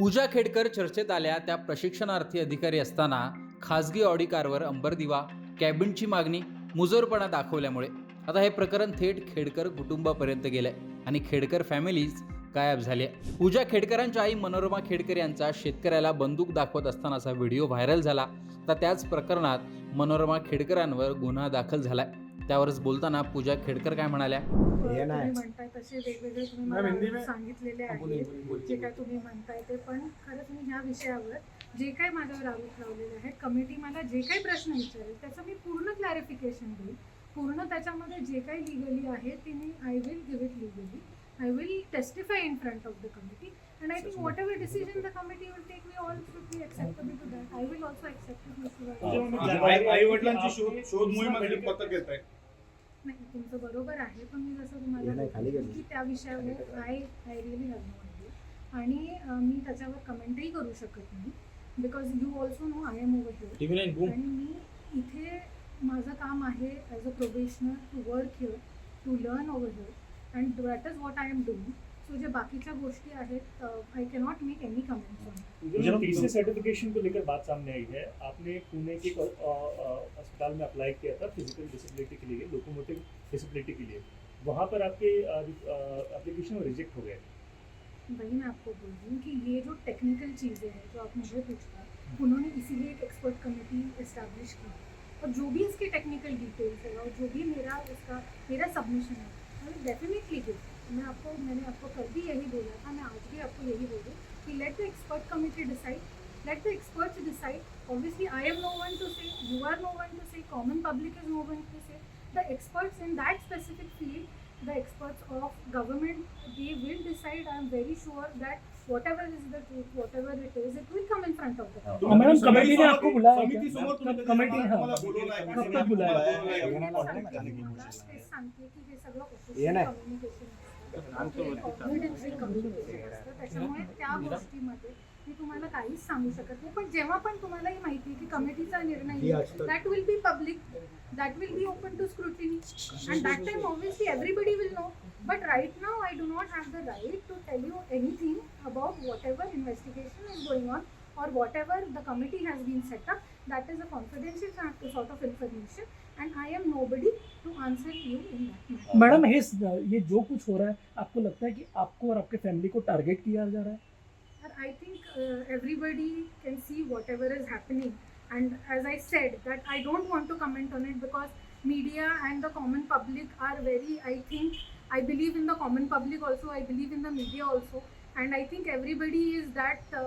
पूजा खेडकर चर्चेत आल्या त्या प्रशिक्षणार्थी अधिकारी असताना खासगी ऑडी कारवर अंबरदिवा कॅबिनची मागणी मुजोरपणा दाखवल्यामुळे. आता हे प्रकरण थेट खेडकर कुटुंबापर्यंत गेलंय आणि खेडकर फॅमिलीज गायब झाली आहे. पूजा खेडकरांच्या आई मनोरमा खेडकर यांचा शेतकऱ्याला बंदूक दाखवत असतानाचा व्हिडिओ व्हायरल झाला. तर त्याच प्रकरणात मनोरमा खेडकरांवर गुन्हा दाखल झालाय. त्यावरच बोलताना पूजा खेडकर काय म्हणाल्या? हे नाही. तुम्ही म्हणताय तसे वेगवेगळे तुम्ही मॅम, हिंदी मला में- सांगितलेले. जे काय तुम्ही म्हणताय ते. पण खरंच मी ह्या विषयावर जे काही माझ्यावर आरोप लावलेले आहेत कमिटी मला जे काही प्रश्न विचारेल त्याचं मी पूर्ण क्लॅरिफिकेशन देईल. पूर्ण त्याच्यामध्ये जे काही लिगली आहे ते मी I will give it legally I will testify in front of the committee and I think whatever decision the committee will take we all should be acceptable to that I will also accept it mister आई वडिलांची शोध पथक येत आहे. नाही तुमचं बरोबर आहे पण मी जसं हे तुम्हाला. की त्या विषयावर I I really have no idea आणि मी त्याच्यावर कमेंटही करू शकत नाही because you also know I am over here आणि मी इथे माझं काम आहे as a professional to work here to learn over here and that is what I am doing so जे बाकीच्या गोष्टी आहेत I cannot make any comments on जब टीसी सर्टिफिकेशन को लेकर बात सामने आई है। आपने पुणे के अस्पताल में अप्लाई किया था फ़िज़िकल डिसेबिलिटी के लिए लोकोमोटिव डिसेबिलिटी के लिए। वहाँ पर आपके एप्लीकेशन रिजेक्ट हो गए। वही मैं आपको बोल रही हूँ कि ये जो टेक्निकल चीज़ें हैं जो आप मुझे पूछ रहे हैं उन्होंने इसीलिए एक एक्सपर्ट कमेटी इस्टेब्लिश की। और जो भी इसके टेक्निकल डिटेल्स है और जो भी मेरा इसका मेरा सबमिशन है मैं डेफिनेटली गिव मैं आपको मैंने आपको कल भी यही बोला था मैं आज भी आपको यही बोलूँ कि let the expert committee decide let the experts decide obviously I am no one to say you are no one to say common public is no one to say the experts in that specific field, the experts of government, they will decide. I am very sure that whatever is the truth, whatever it is, it will come in front of the हाँ। public. Madam, committee ने आपको बुलाया क्या? समोर तुम्ही committee, हाँ. आहे. कब तक बुलाया? हे मला तेच सांगते की हे सगळं हे official communication असतं. मिलिटरी त्याच्यामुळे त्या गोष्टीमध्ये मी तुम्हाला काहीच सांगू शकत नाही पण जेव्हा पण तुम्हाला ही माहिती की कमिटीचा निर्णय that will be public that will be open to scrutiny and that time obviously everybody will know but right now I do not have the right to tell you anything about whatever investigation is going on or whatever the committee has been set up that is a confidential sa- sort of information and i am nobody to answer you in that matter madam ये ये जो कुछ हो रहा है आपको लगता है कि आपको और आपके फैमिली को टारगेट किया जा रहा है But I think uh, everybody can see whatever is happening. And as I said, that I don't want to comment on it because media and the common public are very, I think, I believe in the common public also, I believe in the media also. And I think everybody is that uh,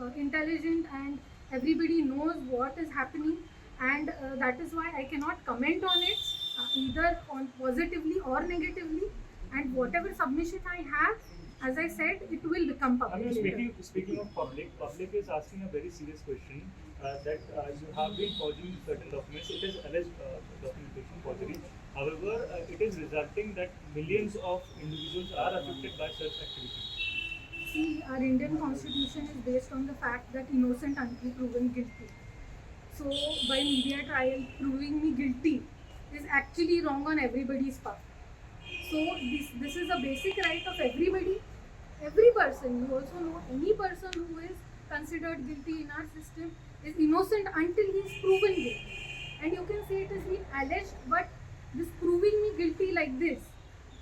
uh, intelligent and everybody knows what is happening. And uh, that is why I cannot comment on it uh, either on positively or negatively. And whatever submission I have, as I said, it will become I public. mean, speaking speaking of public, public is asking a very serious question uh, that uh, you have been forging certain documents. It is alleged uh, documentation forgery. However, uh, it is resulting that millions of individuals are affected by such activities. See, our Indian constitution is based on the fact that innocent until proven guilty. So, by media trial proving me guilty is actually wrong on everybody's part. So, this this is a basic right of everybody. Every person, you also know any person who is considered guilty in our system is innocent until he is proven guilty. And you can say it has been alleged, but this proving me guilty like this,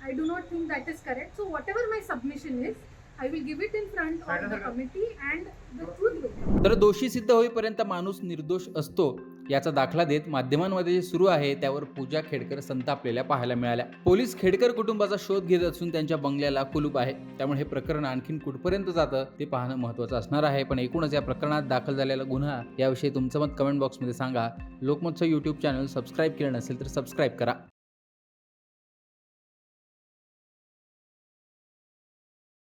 I do not think that is correct. So, whatever my submission is, Give it in front of the committee and the truth will come. तर दोषी सिद्ध होईपर्यंत माणूस निर्दोष असतो याचा दाखला देत माध्यमांमध्ये जे सुरू आहे त्यावर पूजा खेडकर संतापलेल्या पाहायला मिळाल्या. पोलीस खेडकर कुटुंबाचा शोध घेत असून त्यांच्या बंगल्याला कुलूप आहे. त्यामुळे हे प्रकरण आणखीन कुठपर्यंत जातं ते पाहणं महत्त्वाचं असणार आहे. पण एकूणच या प्रकरणात दाखल झालेला गुन्हा याविषयी तुमचं मत कमेंट बॉक्समध्ये सांगा. लोकमतचं यूट्यूब चॅनल सबस्क्राईब केलं नसेल तर सबस्क्राईब करा.